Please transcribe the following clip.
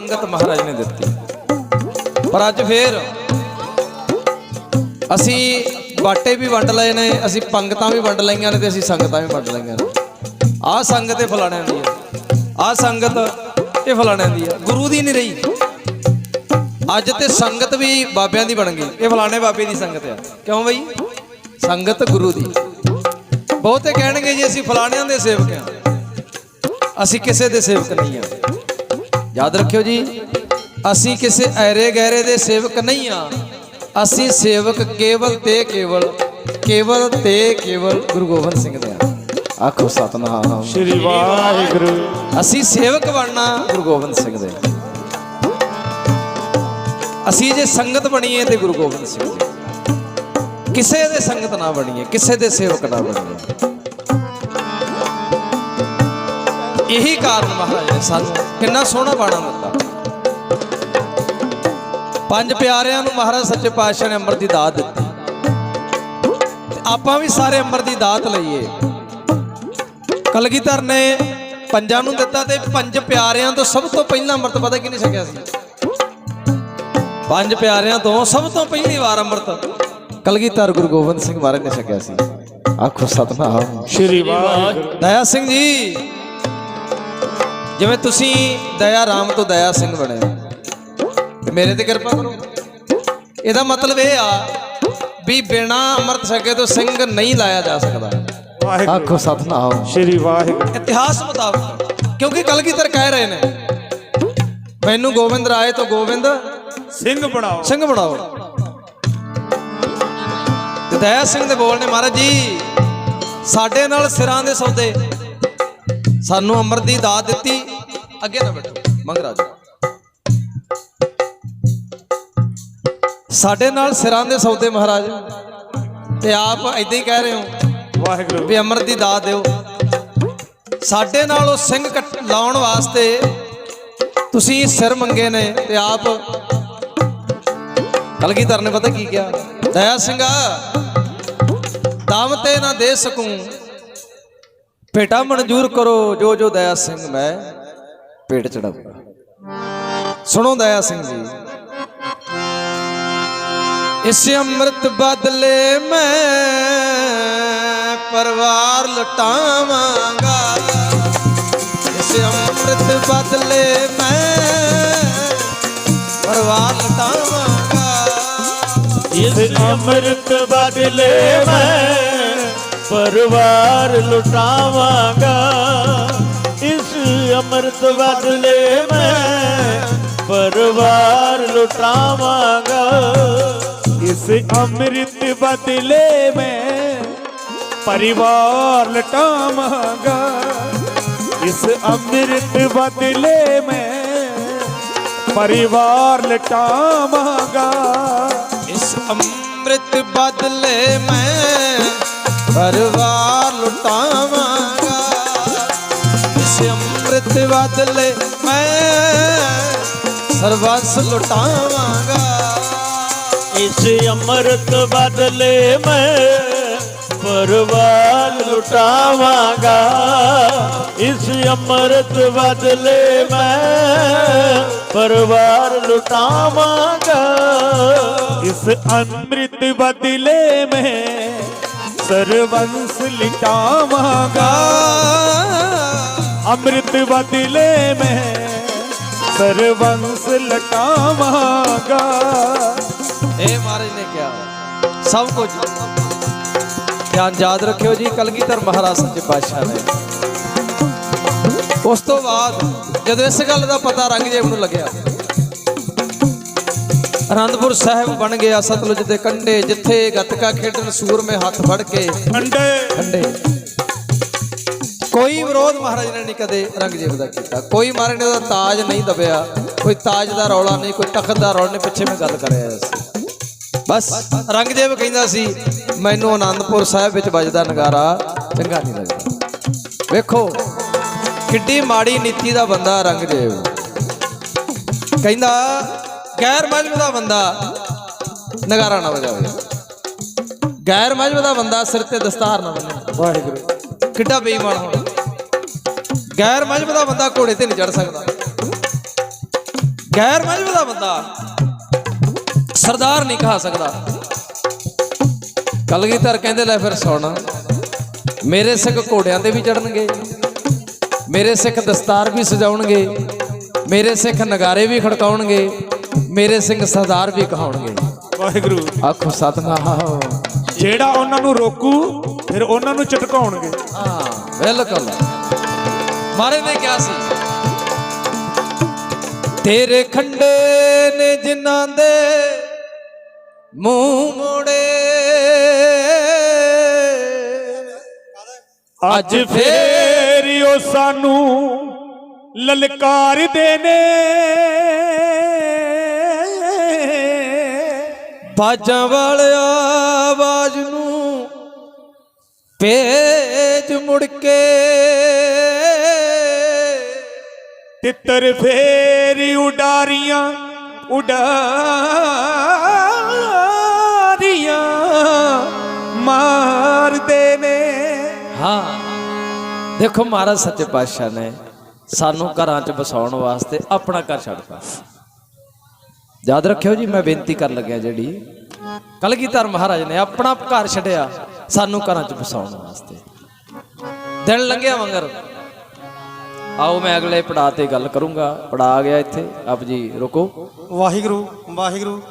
ਸੰਗਤ ਮਹਾਰਾਜ ਨੇ ਦਿੱਤੀ। ਪਰ ਅੱਜ ਫੇਰ ਅਸੀਂ ਬਾਟੇ ਵੀ ਵੰਡ ਲਏ ਨੇ, ਅਸੀਂ ਪੰਗਤਾਂ ਵੀ ਵੰਡ ਲਈਆਂ ਨੇ ਤੇ ਅਸੀਂ ਸੰਗਤਾਂ ਵੀ ਵੰਡ ਲਈਆਂ ਨੇ। ਆਹ ਸੰਗਤ ਇਹ ਫਲਾਣਿਆਂ ਦੀ ਹੈ ਆਹ ਸੰਗਤ ਇਹ ਫਲਾਣਿਆਂ ਦੀ ਹੈ ਗੁਰੂ ਦੀ ਨਹੀਂ ਰਹੀ। ਅੱਜ ਤੇ ਸੰਗਤ ਵੀ ਬਾਬਿਆਂ ਦੀ ਬਣ ਗਈ। ਇਹ ਫਲਾਣੇ ਬਾਬੇ ਦੀ ਸੰਗਤ ਆ। ਕਿਉਂ ਬਈ? ਸੰਗਤ ਗੁਰੂ ਦੀ। ਬਹੁਤੇ ਕਹਿਣਗੇ ਜੀ ਅਸੀਂ ਫਲਾਣਿਆਂ ਦੇ ਸੇਵਕ ਆ। ਅਸੀਂ ਕਿਸੇ ਦੇ ਸੇਵਕ ਨਹੀਂ ਆ। ਯਾਦ ਰੱਖਿਓ ਜੀ ਅਸੀਂ ਕਿਸੇ ਐਰੇ ਗਹਿਰੇ ਦੇ ਸੇਵਕ ਨਹੀਂ ਆ। ਅਸੀਂ ਸੇਵਕ ਕੇਵਲ ਤੇ ਕੇਵਲ ਕੇਵਲ ਤੇ ਕੇਵਲ ਗੁਰੂ ਗੋਬਿੰਦ ਸਿੰਘ ਦੇ ਆ। ਆਖੋ ਸਤਨਾਮ। ਸ਼੍ਰੀ ਵਾਹਿਗੁਰੂ। ਅਸੀਂ ਸੇਵਕ ਬਣਨਾ ਗੁਰੂ ਗੋਬਿੰਦ ਸਿੰਘ ਦੇ। ਅਸੀਂ ਜੇ ਸੰਗਤ ਬਣੀਏ ਤੇ ਗੁਰੂ ਗੋਬਿੰਦ ਸਿੰਘ ਦੀ ਕਿਸੇ ਦੇ ਸੰਗਤ ਨਾ ਬਣੀਏ ਕਿਸੇ ਦੇ ਸੇਵਕ ਨਾ ਬਣੀਏ। ਇਹੀ ਕਾਰਨ ਮਹਾਰਾਜ ਨੇ ਸਾਨੂੰ। ਕਿੰਨਾ ਸੋਹਣਾ ਬਾਣਾ ਦਿੱਤਾ ਪੰਜ ਪਿਆਰਿਆਂ ਨੂੰ ਮਹਾਰਾਜ ਸੱਚੇ ਪਾਤਸ਼ਾਹ ਨੇ ਅੰਮ੍ਰਿਤ ਦੀ ਦਾਤ ਦਿੱਤੀ। ਆਪਾਂ ਵੀ ਸਾਰੇ ਅੰਮ੍ਰਿਤ ਦੀ ਦਾਤ ਲਈਏ। ਕਲਗੀਧਰ ਨੇ ਪੰਜਾਂ ਨੂੰ ਦਿੱਤਾ ਤੇ ਪੰਜ ਪਿਆਰਿਆਂ ਤੋਂ ਸਭ ਤੋਂ ਪਹਿਲਾਂ ਅੰਮ੍ਰਿਤ ਪਤਾ ਕਿਹਨੇ ਛਕਿਆ ਸੀ? ਪੰਜ ਪਿਆਰਿਆਂ ਤੋਂ ਸਭ ਤੋਂ ਪਹਿਲੀ ਵਾਰ ਅੰਮ੍ਰਿਤ ਕਲਗੀਧਰ ਗੁਰੂ ਗੋਬਿੰਦ ਸਿੰਘ ਮਹਾਰਾਜ ਨੇ ਛਕਿਆ ਸੀ। ਆਖੋ ਸਤਨਾਮ। ਸ਼੍ਰੀ ਵਾਹਿਗੁਰੂ। ਦਇਆ ਸਿੰਘ ਜੀ। ਜਿਵੇਂ ਤੁਸੀਂ ਦਇਆ ਰਾਮ ਤੋਂ ਦਇਆ ਸਿੰਘ ਬਣੇ ਮੇਰੇ ਤੇ ਕਿਰਪਾ ਕਰੋ। ਇਹਦਾ ਮਤਲਬ ਇਹ ਆ ਵੀ ਬਿਨਾ ਅੰਮ੍ਰਿਤ ਛਕੇ ਤੋਂ ਸਿੰਘ ਨਹੀਂ ਲਾਇਆ ਜਾ ਸਕਦਾ। ਵਾਹਿਗੁਰੂ। ਆਖੋ ਸਤਨਾਮ। ਸ਼੍ਰੀ ਵਾਹਿਗੁਰੂ। ਇਤਿਹਾਸ ਮੁਤਾਬਕ ਕਿਉਂਕਿ ਕਲਗੀਧਰ ਕਹਿ ਰਹੇ ਨੇ ਮੈਨੂੰ ਗੋਬਿੰਦ ਰਾਏ ਤੋਂ ਗੋਬਿੰਦ ਸਿੰਘ ਬਣਾਓ। ਸਿੰਘ ਬਣਾਓ। ਤੇ ਦਇਆ ਸਿੰਘ ਦੇ ਬੋਲ ਨੇ ਮਹਾਰਾਜ ਜੀ ਸਾਡੇ ਨਾਲ ਸਿਰਾਂ ਦੇ ਸੌਦੇ। ਸਾਨੂੰ ਅੰਮ੍ਰਿਤ ਦੀ ਦਾਤ ਦਿੱਤੀ। ਅੱਗੇ ਨਾ ਬੈਠੋ। ਮੰਗਰਾਜ ਸਾਡੇ ਨਾਲ ਸਿਰਾਂ ਦੇ ਸੌਦੇ ਮਹਾਰਾਜ। ਤੇ ਆਪ ਐਦਾਂ ਹੀ ਕਹਿ ਰਹੇ ਹੋ ਵਾਹਿਗੁਰੂ। ਵੀ ਅੰਮ੍ਰਿਤ ਦੀ ਦਾਤ ਦਿਓ। ਸਾਡੇ ਨਾਲ ਉਹ ਸਿੰਘ ਲਾਉਣ ਵਾਸਤੇ ਤੁਸੀਂ ਸਿਰ ਮੰਗੇ ਨੇ ਤੇ ਆਪ ਕਲਗੀਧਰ ਨੇ ਪਤਾ ਕੀ ਕਿਹਾ? ਦਇਆ ਸਿੰਘਾ ਦਾਮ ਤੇ ਨਾ ਦੇ ਸਕੂੰ। ਭੇਟਾ ਮਨਜ਼ੂਰ ਕਰੋ, ਜੋ ਜੋ ਦਇਆ ਸਿੰਘ ਮੈਂ ਪੇਟ ਚੜਾਉਂਗਾ। ਸੁਣੋ ਦਇਆ ਸਿੰਘ ਜੀ, ਇਸ ਅੰਮ੍ਰਿਤ ਬਦਲੇ ਮੈਂ ਪਰਿਵਾਰ ਲਟਾਵਾਂਗਾ। ਇਸ ਅੰਮ੍ਰਿਤ ਬਦਲੇ ਮੈਂ ਪਰਿਵਾਰ ਲਟਾਵਾਂਗਾ। ਇਸ ਅੰਮ੍ਰਿਤ ਬਦਲੇ ਮੈਂ ਪਰਿਵਾਰ ਲੁਟਾਵਾਂਗਾ। ਇਸ ਅੰਮ੍ਰਿਤ ਬਦਲੇ ਮੈਂ ਪਰਿਵਾਰ ਲੁਟਾਵਾਂਗਾ। ਇਸ ਅੰਮ੍ਰਿਤ ਬਦਲੇ ਮੈਂ ਪਰਿਵਾਰ ਲਟਾਵਾਂਗਾ। ਇਸ ਅੰਮ੍ਰਿਤ ਬਦਲੇ ਮੈਂ ਪਰਿਵਾਰ ਲਟਾਵਾਂਗਾ। ਇਸ ਅੰਮ੍ਰਿਤ ਬਦਲੇ ਮੈਂ ਪਰਿਵਾਰ ਲੁਟਾਵਾਂਗਾ। ਇਸ ਅੰਮ੍ਰਿਤ ਬਦਲੇ ਮੈਂ ਸਰਵਸ ਲੁਟਾਵਾਂਗਾ। ਇਸ ਅੰਮ੍ਰਿਤ ਬਦਲੇ ਮੈਂ ਪਰਿਵਾਰ ਲੁਟਾਵਾਂਗਾ। ਇਸ ਅੰਮ੍ਰਿਤ ਬਦਲੇ ਮੈਂ ਪਰਿਵਾਰ ਲੁਟਾਵਾਂਗਾ। ਇਸ ਅੰਮ੍ਰਿਤ ਬਦਲੇ ਮੈਂ ਸਰਵੰਸ ਲਿਟਾਵਾਂਗਾ। ਅੰਮ੍ਰਿਤ ਬਦਲੇ ਮੈਂ ਸਰਵੰਸ ਲਟਾਵਾਂਗਾ। ਇਹ ਮਹਾਰਾਜ ਨੇ ਕਿਹਾ ਸਭ ਕੁਝ। ਧਿਆਨ ਯਾਦ ਰੱਖਿਓ ਜੀ, ਕਲਗੀਧਰ ਮਹਾਰਾਜ ਸੱਚੇ ਪਾਤਸ਼ਾਹ ਨੇ। ਉਸ ਤੋਂ ਬਾਅਦ ਜਦੋਂ ਇਸ ਗੱਲ ਦਾ ਪਤਾ ਰੰਗਜੇਬ ਨੂੰ ਲੱਗਿਆ। ਅਨੰਦਪੁਰ ਸਾਹਿਬ ਬਣ ਗਿਆ ਸਤਲੁਜ ਦੇ ਕੰਢੇ ਜਿੱਥੇ ਗੱਤਕਾ ਖੇਡਣ ਸੂਰਮੇ ਹੱਥ ਫੜ ਕੇ। ਅੰਡੇ ਠੰਡੇ। ਕੋਈ ਵਿਰੋਧ ਮਹਾਰਾਜ ਨੇ ਨਹੀਂ ਕਦੇ ਰੰਗਜੀਤ ਦਾ ਕੀਤਾ। ਕੋਈ ਮਹਾਰਾਜ ਨੇ ਉਹਦਾ ਤਾਜ ਨਹੀਂ ਦਬਿਆ। ਕੋਈ ਤਾਜ ਦਾ ਰੌਲਾ ਨਹੀਂ ਕੋਈ ਤਖਤ ਦਾ ਰੌਲਾ ਨਹੀਂ ਪਿੱਛੇ ਮੈਂ ਗੱਲ ਕਰ ਰਿਹਾ ਸੀ। ਬਸ ਰੰਗਜੀਤ ਕਹਿੰਦਾ ਸੀ ਮੈਨੂੰ ਆਨੰਦਪੁਰ ਸਾਹਿਬ ਵਿੱਚ ਵੱਜਦਾ ਨਗਾਰਾ ਚੰਗਾ ਨਹੀਂ ਲੱਗਦਾ। ਵੇਖੋ ਕਿੱਡੀ ਮਾੜੀ ਨੀਤੀ ਦਾ ਬੰਦਾ ਰੰਗਜੀਤ। ਕਹਿੰਦਾ ਗੈਰ ਮਜਬ ਦਾ ਬੰਦਾ ਨਗਾਰਾ ਨਾ ਵਜਾਵੇ। ਗੈਰ ਮਜਬ ਦਾ ਬੰਦਾ ਸਿਰ ਤੇ ਦਸਤਾਰ ਨਾ ਬੰਨੇ। ਵਾਹਿਗੁਰੂ। ਕਿੱਡਾ ਬੇਈਮਾਨ ਹੋਣਾ। ਗੈਰ ਮਜਬ ਦਾ ਬੰਦਾ ਘੋੜੇ ਤੇ ਨਹੀਂ ਚੜ ਸਕਦਾ। ਗੈਰ ਮਜਬ ਦਾ ਬੰਦਾ ਸਰਦਾਰ ਨਹੀਂ ਕਹਾ ਸਕਦਾ। ਕਲਗੀਧਰ ਕਹਿੰਦੇ ਲੈ ਫਿਰ ਸੁਣ। ਮੇਰੇ ਸਿੱਖ ਘੋੜਿਆਂ ਤੇ ਵੀ ਚੜਨਗੇ ਮੇਰੇ ਸਿੱਖ ਦਸਤਾਰ ਵੀ ਸਜਾਉਣਗੇ। ਮੇਰੇ ਸਿੱਖ ਨਗਾਰੇ ਵੀ ਖੜਕਾਉਣਗੇ। ਮੇਰੇ ਸਿੰਘ ਸਰਦਾਰ ਵੀ ਕਹਾਉਣਗੇ। ਵਾਹਿਗੁਰੂ। ਆਖੋ ਸਤਨਾਮ। ਜਿਹੜਾ ਉਹਨਾਂ ਨੂੰ ਰੋਕੂ ਫਿਰ ਉਹਨਾਂ ਨੂੰ ਚਟਕਾਉਣਗੇ ਹਾਂ ਬਿਲਕੁਲ। ਮਾਰੇ ਨੇ ਕਿਹਾ ਸੀ ਤੇਰੇ ਖੰਡੇ ਨੇ ਜਿਨ੍ਹਾਂ ਦੇ ਮੂੰਹ ਮੋੜੇ ਅੱਜ ਫੇਰ ਉਹ ਸਾਨੂੰ ਲਲਕਾਰਦੇ ਨੇ। ਬਾਜਾਂ ਵਾਲਿਆ ਆਵਾਜ਼ ਨੂੰ ਭੇਜ ਮੁੜ ਕੇ। ਤਿੱਤਰ ਫੇਰ ਉਡਾਰੀਆਂ ਉਡਾਰੀਆਂ ਮਾਰਦੇ ਨੇ। ਹਾਂ ਦੇਖੋ ਮਹਾਰਾਜ ਸੱਚੇ ਪਾਤਸ਼ਾਹ ਨੇ ਸਾਨੂੰ ਘਰਾਂ 'ਚ ਵਸਾਉਣ ਵਾਸਤੇ ਆਪਣਾ ਘਰ ਛੱਡਤਾ ਯਾਦ ਰੱਖਿਓ ਜੀ, ਮੈਂ ਬੇਨਤੀ ਕਰਨ ਲੱਗਿਆ ਜਿਹੜੀ ਕਲਗੀਧਰ ਮਹਾਰਾਜ ਨੇ ਆਪਣਾ ਘਰ ਛੱਡਿਆ, ਸਾਨੂੰ ਘਰਾਂ 'ਚ ਵਸਾਉਣ ਵਾਸਤੇ। ਦਿਨ ਲੰਘਿਆ ਮੰਗਰ। ਆਓ ਮੈਂ ਅਗਲੇ ਪੜਾਅ ਤੇ ਗੱਲ ਕਰੂੰਗਾ। ਪੜਾ ਆ ਗਿਆ ਇੱਥੇ। ਆਪ ਜੀ, ਰੁਕੋ। ਵਾਹਿਗੁਰੂ ਵਾਹਿਗੁਰੂ।